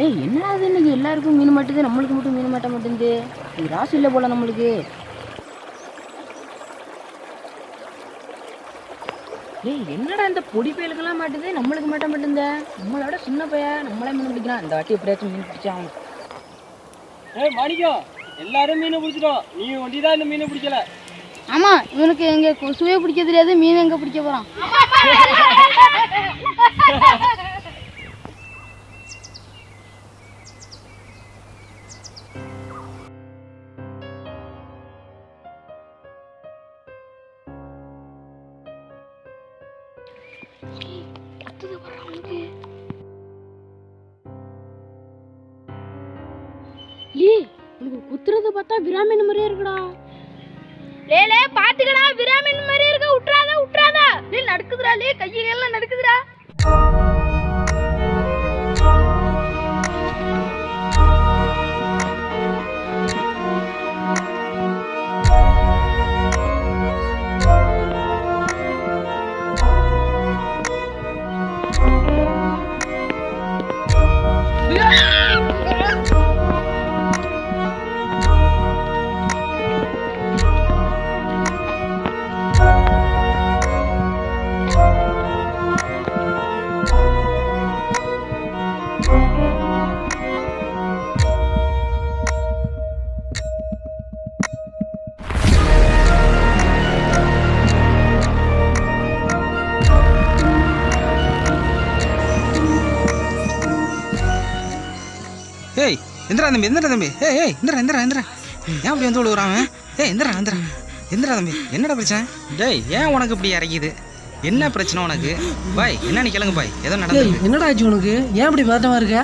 ஏய் என்னடா இது? இன்னைக்கு எல்லாருக்கும் மீன் மாட்டுது நம்மளுக்கு மட்டும் மீன் மாட்ட மாட்டேங்குது. இது ராசி இல்லை போல நம்மளுக்கு. ஏய் என்னடா இந்த பொடி பயலுக்கெல்லாம் மாட்டுது? நம்மளுக்கு மாட்ட மாட்டேங்குது. நம்மளோட சின்ன பையன் நம்மளே மீன் பிடிக்கிறான். இந்த வாட்டி எப்படியாச்சும் மீன் பிடிச்சான் ஏய் மாணிக்கம் எல்லாரும் மீனை பிடிச்சிட்டோம். நீ ஒண்டி தான் இந்த மீனை பிடிக்கல. ஆமா இவனுக்கு எங்க சுவையை பிடிக்க தெரியாது மீன் எங்க பிடிக்க போறான் ஏய் உனக்கு குத்துறத பார்த்தா விராமின் மாதிரியே இருக்குடா லே பாத்துக்கடா விராமின் மாதிரி இருக்க விட்றாத விட்றாத லே நடக்குதுடா லே கையெல்லாம் நடக்குதுடா ஏய் எந்திரா தம்பி எந்திரா தம்பி. ஏய் ஏய் எந்திரா எந்திரா எந்திரா. ஏன் அப்படி வந்து அவன்? ஏய் எந்திரா எந்திரா. எந்திரா தம்பி என்னடா பிரச்சனை? டேய் ஏன் உனக்கு இப்படி இறக்கிது என்ன பிரச்சனை உனக்கு? பாய் என்னன்னு கேளுங்க பாய். ஏதோ நடந்தது என்னடா ஆச்சு உனக்கு? ஏன் இப்படி பதட்டமா இருக்க?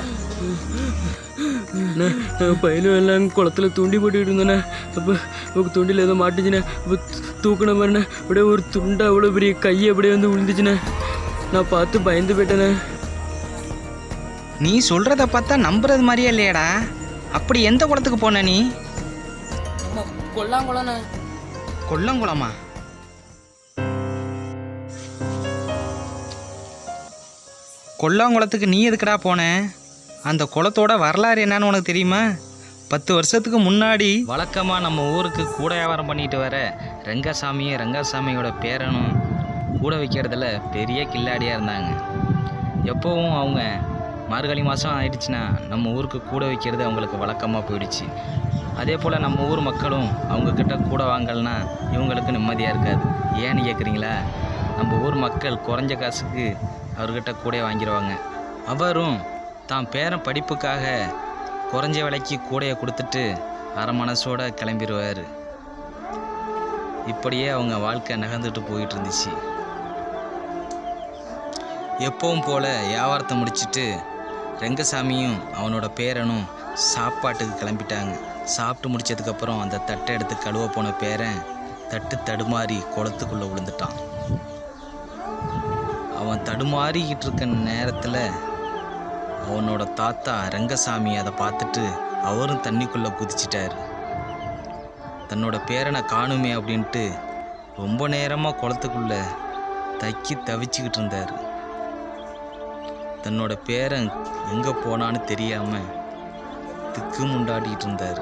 பையனும் எல்லாம் குளத்துல தூண்டி போட்டுக்கிட்டு இருந்தேண்ணே அப்போ உங்கள் தூண்டில் ஏதோ மாட்டுச்சுண்ணே அப்போ தூக்கின மாதிரிண்ணே அப்படியே ஒரு துண்டை அவ்வளோ பெரிய கை அப்படியே வந்து விழுந்துச்சுண்ணே நான் பார்த்து பயந்து போயிட்டேண்ணே நீ சொல்றத பார்த்தா நம்புறது மாதிரியே இல்லையாடா. அப்படி எந்த குளத்துக்கு போன நீ? கொல்லாங்குளம்னு. கொல்லங்குளமா? கொல்லாங்குளத்துக்கு நீ எதுக்குடா போன? அந்த குளத்தோட வரலாறு என்னன்னு உனக்கு தெரியுமா? பத்து வருஷத்துக்கு முன்னாடி வழக்கமாக நம்ம ஊருக்கு கூட வியாபாரம் பண்ணிட்டு வர ரங்கசாமியும் ரங்கசாமியோட பேரனும் கூட வைக்கிறதுல பெரிய கில்லாடியாக இருந்தாங்க. எப்போவும் அவங்க மார்கழி மாதம் ஆயிடுச்சுன்னா நம்ம ஊருக்கு கூட வைக்கிறது அவங்களுக்கு வழக்கமாக போயிடுச்சு. அதே போல் நம்ம ஊர் மக்களும் அவங்கக்கிட்ட கூட வாங்கலைன்னா இவங்களுக்கு நிம்மதியாக இருக்காது. ஏன்னு கேட்குறீங்களா நம்ம ஊர் மக்கள் குறைஞ்ச காசுக்கு அவர்கிட்ட கூட வாங்கிடுவாங்க அவரும் தான் பேரன் படிப்புக்காக குறைஞ்ச விலைக்கு கூடையை கொடுத்துட்டு அரை மனசோட கிளம்பிடுவார் இப்படியே அவங்க வாழ்க்கை நகர்ந்துட்டு போயிட்டு இருந்துச்சு. எப்பவும் போல் வியாபாரத்தை முடிச்சிட்டு ரெங்கசாமியும் அவனோட பேரனும் சாப்பாட்டுக்கு கிளம்பிட்டாங்க. சாப்பிட்டு முடிச்சதுக்கப்புறம் அந்த தட்டை எடுத்து கழுவ போன பேரன் தட்டு தடுமாறி குளத்துக்குள்ளே விழுந்துட்டான். அவன் தடுமாறிக்கிட்டு இருக்க நேரத்தில் அவனோட தாத்தா ரங்கசாமி அதை பார்த்துட்டு அவரும் தண்ணிக்குள்ளே குதிச்சிட்டார். தன்னோட பேரனை காணுமே அப்படின்ட்டு ரொம்ப நேரமாக குளத்துக்குள்ளே தக்கி தவிச்சுக்கிட்டு இருந்தார். தன்னோட பேரன் எங்கே போனான்னு தெரியாமல் திக்கு முண்டாடிட்டு இருந்தார்.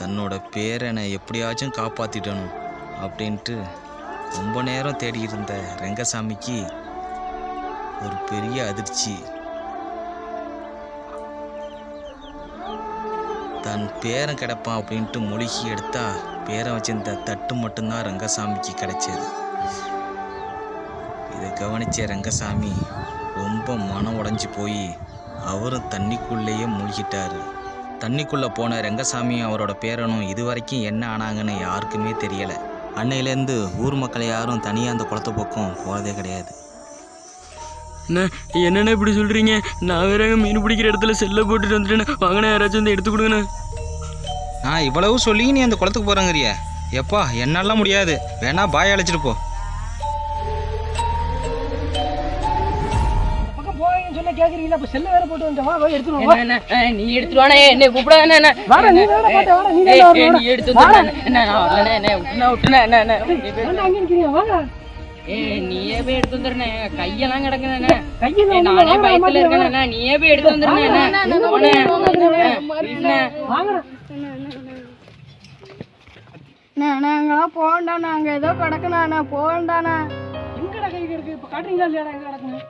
தன்னோட பேரனை எப்படியாச்சும் காப்பாற்றிடணும் அப்படின்ட்டு ரொம்ப நேரம் தேடி இருந்த ரங்கசாமிக்கு ஒரு பெரிய அதிர்ச்சி. தன் பேரன் கிடப்பான் அப்படின்ட்டு மொழிகி எடுத்தா பேரன் வச்சிருந்த தட்டு மட்டும்தான் ரங்கசாமிக்கு கிடைச்சது. இதை கவனிச்ச ரங்கசாமி ரொம்ப மனம் உடைஞ்சு போய் அவரும் தண்ணிக்குள்ளேயே மூழ்கிட்டாரு. தண்ணிக்குள்ளே போன ரங்கசாமியும் அவரோட பேரனும் இது வரைக்கும் என்ன ஆனாங்கன்னு யாருக்குமே தெரியலை. அன்னையிலேருந்து ஊர் மக்கள் யாரும் தனியாக அந்த குளத்து பக்கம் போகிறதே கிடையாது. என்னண்ணே இப்படி சொல்கிறீங்க நான் வேற மீன் பிடிக்கிற இடத்துல செல்லை போட்டுட்டு வந்துட்டேண்ணே. வாங்கினா யாராச்சும் வந்து எடுத்து கொடுங்கண்ணே. நான் இவ்வளவு சொல்லி நீ அந்த குளத்துக்கு போகிறங்கிறிய எப்பா என்னாலாம் முடியாது. வேணா பாய் அழைச்சிட்டு போ. கேட்குறீங்களா அப்போ செல்லை வேற போட்டு வந்துட்டேன். வா போய் எடுத்துருவோம் நீ எடுத்துருவானே என்னை கூப்பிடாத வாடா, நீ வேற பாத்து, வாடா, நீ வேற வாடா, நீ எடுத்து வாடா. என்ன நான் என்ன விட்டுனா விட்டுனா என்ன என்ன? அங்கே நிற்கிறீங்க வாங்க ஏ நீயே போய் எடுத்து வந்துருண்ணே கையெல்லாம் கிடக்குண்ணே ஏய், நானே பயத்துல இருக்கேண்ணே நீயே போய் எடுத்து வந்துருண்ணே போனே ப்ளீஸ்ண்ணே நாங்களாம் போகண்டா ஏதோ கிடக்குண்ணா போகண்டாண்ணா எங்கடா கை கிடக்கு? இப்போ காட்டுறீங்களா இல்லையாடா? எங்க கிடக்குன்னு?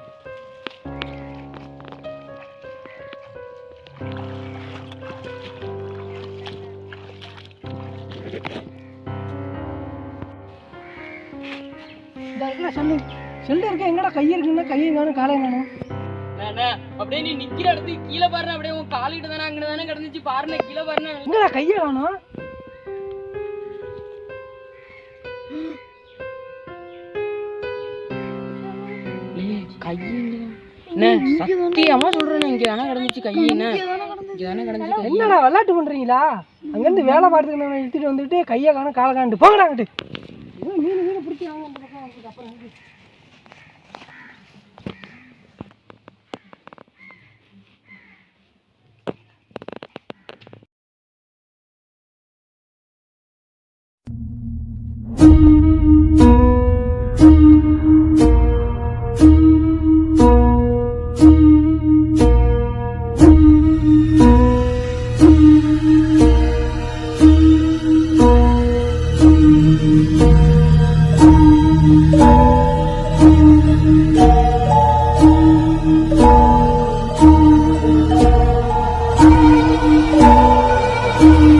செல்லு? செல்லு இருக்க எங்கடா கை இருக்குன்னா கையை காணும் காலை காணும் அண்ணே, அப்படியே நீ நிக்கிற இடத்துக்கு கீழே பாருண்ணே. அப்படியே உன் காலிட்டு தானே அங்கே தானே கிடந்துச்சு. பாருண்ணே கீழே பாருண்ணே. எங்கடா கையை காணும் கையிங்க சத்தியமா சொல்றேன் இங்க தானே கிடந்துச்சு கையின்னு என்னடா விளையாட்டு பண்றீங்களா? அங்கேருந்து வேலை பார்த்துக்கு நான் எடுத்துட்டு வந்துட்டு கையை காணும் காலை காணிட்டு போங்கடா அங்கிட்டு. மீன் மீன் பிடிச்சி